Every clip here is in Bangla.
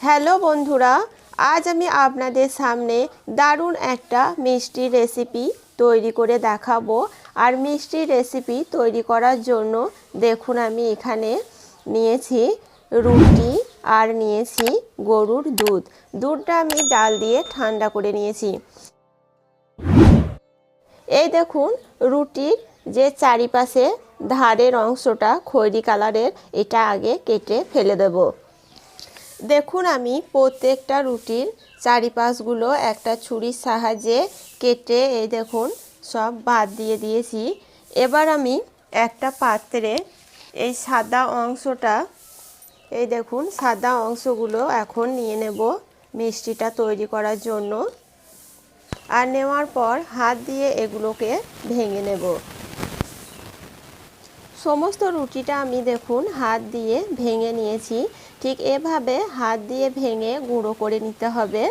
হ্যালো বন্ধুরা, আজ আমি আপনাদের সামনে দারুণ একটা মিষ্টি রেসিপি তৈরি করে দেখাবো। আর মিষ্টি রেসিপি তৈরি করার জন্য দেখুন আমি এখানে নিয়েছি রুটি আর নিয়েছি গরুর দুধ। দুধটা আমি জাল দিয়ে ঠান্ডা করে নিয়েছি। এই দেখুন, রুটির যে চারিপাশে ধারের অংশটা খয়েরি কালারের এটা আগে কেটে ফেলে দেব। দেখুন আমি প্রত্যেকটা রুটির চারিপাশগুলো একটা ছুরির সাহায্যে কেটে, এই দেখুন, সব বাদ দিয়ে দিয়েছি। এবার আমি একটা পাত্রে এই সাদা অংশটা, এই দেখুন, সাদা অংশগুলো এখন নিয়ে নেব মিষ্টিটা তৈরি করার জন্য। আর নেওয়ার পর হাত দিয়ে এগুলোকে ভেঙে নেব। সমস্ত রুটিটা আমি দেখুন হাত দিয়ে ভেঙে নিয়েছি। ঠিক এভাবে হাত দিয়ে ভেঙে গুঁড়ো করে নিতে হবে।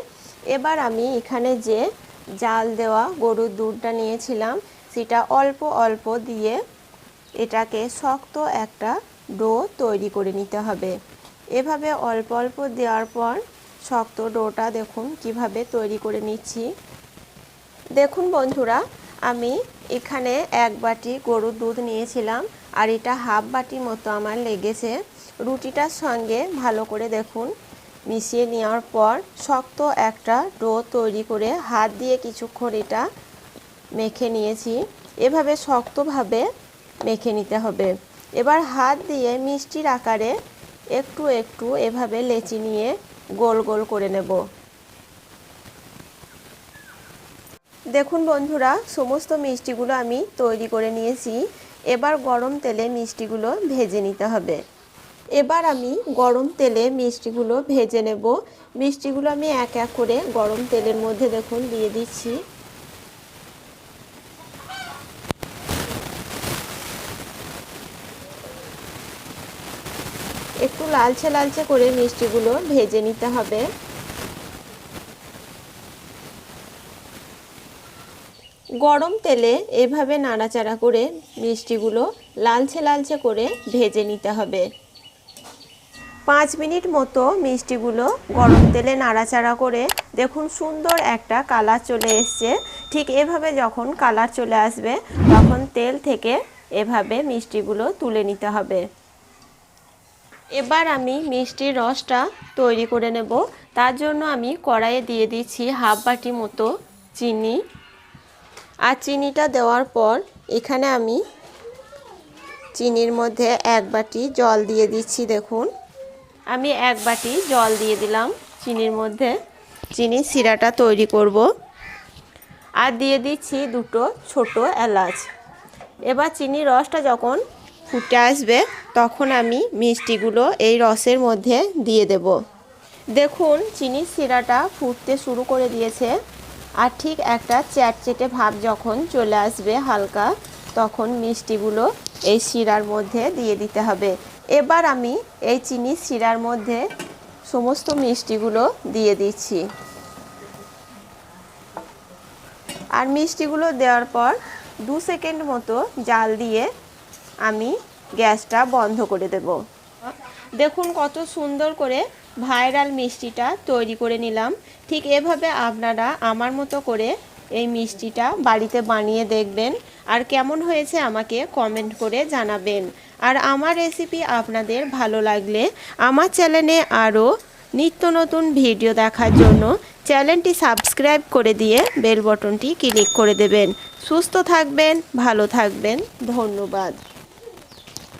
এবার আমি এখানে যে জাল দেওয়া গরুর দুধটা নিয়েছিলাম, সেটা অল্প অল্প দিয়ে এটাকে শক্ত একটা ডো তৈরি করে নিতে হবে। এভাবে অল্প অল্প দেওয়ার পর শক্ত ডোটা দেখুন কীভাবে তৈরি করে নিচ্ছি। দেখুন বন্ধুরা, আমি এখানে এক বাটি গরুর দুধ নিয়েছিলাম, আর এটা হাফ বাটি মতো আমার লেগেছে। রুটিটার সঙ্গে ভালো করে দেখুন। মিশিয়ে নেওয়ার পর শক্ত একটা ডো তৈরি করে হাত দিয়ে কিছুক্ষণ এটা মেখে নিয়েছি। এভাবে শক্তভাবে মেখে নিতে হবে। এবার হাত দিয়ে মিষ্টির আকারে একটু একটু এভাবে লেচি নিয়ে গোল গোল করে নেব। দেখুন বন্ধুরা, সমস্ত মিষ্টিগুলো আমি তৈরি করে নিয়েছি। এবার গরম তেলে মিষ্টিগুলো ভেজে নিতে হবে। এবার আমি গরম তেলে মিষ্টিগুলো ভেজে নেব। মিষ্টিগুলো আমি এক এক করে গরম তেলের মধ্যে দেখুন দিয়ে দিচ্ছি। একটু লালচে লালচে করে মিষ্টিগুলো ভেজে নিতে হবে। গরম তেলে এভাবে নাড়াচাড়া করে মিষ্টিগুলো লালচে লালচে করে ভেজে নিতে হবে। পাঁচ মিনিট মতো মিষ্টিগুলো গরম তেলে নাড়াচাড়া করে দেখুন সুন্দর একটা কালার চলে এসছে। ঠিক এভাবে যখন কালার চলে আসবে, তখন তেল থেকে এভাবে মিষ্টিগুলো তুলে নিতে হবে। এবার আমি মিষ্টির রসটা তৈরি করে নেব। তার জন্য আমি কড়াইয়ে দিয়ে দিচ্ছি হাফ বাটি মতো চিনি। আর চিনিটা দেওয়ার পর এখানে আমি চিনির মধ্যে এক বাটি জল দিয়ে দিচ্ছি, দেখুন। আমি এক বাটি জল দিয়ে দিলাম চিনির মধ্যে। চিনি শিরাটা তৈরি করব। আর দিয়ে দিচ্ছি দুটো ছোট এলাচ। এবার চিনির রসটা যখন ফুটে আসবে, তখন আমি মিষ্টিগুলো এই রসের মধ্যে দিয়ে দেব। দেখুন, চিনির শিরাটা ফুটতে শুরু করে দিয়েছে। আর ঠিক একটা চ্যাটচেটে ভাব যখন চলে আসবে হালকা, তখন মিষ্টিগুলো এই শিরার মধ্যে দিয়ে দিতে হবে। এবার আমি এই চিনি শিরার মধ্যে সমস্ত মিষ্টিগুলো দিয়ে দিচ্ছি। আর মিষ্টিগুলো দেওয়ার পর দু সেকেন্ড মতো জাল দিয়ে আমি গ্যাসটা বন্ধ করে দেব। দেখুন কত সুন্দর করে ভাইরাল মিষ্টিটা তৈরি করে নিলাম। ঠিক এভাবে আপনারা আমার মতো করে এই মিষ্টিটা বাড়িতে বানিয়ে দেখবেন। আর কেমন হয়েছে আমাকে কমেন্ট করে জানাবেন। আর আমার রেসিপি আপনাদের ভালো লাগলে আমার চ্যানেলে আরও নিত্য নতুন ভিডিও দেখার জন্য চ্যানেলটি সাবস্ক্রাইব করে দিয়ে বেল বটনটি ক্লিক করে দেবেন। সুস্থ থাকবেন, ভালো থাকবেন। ধন্যবাদ।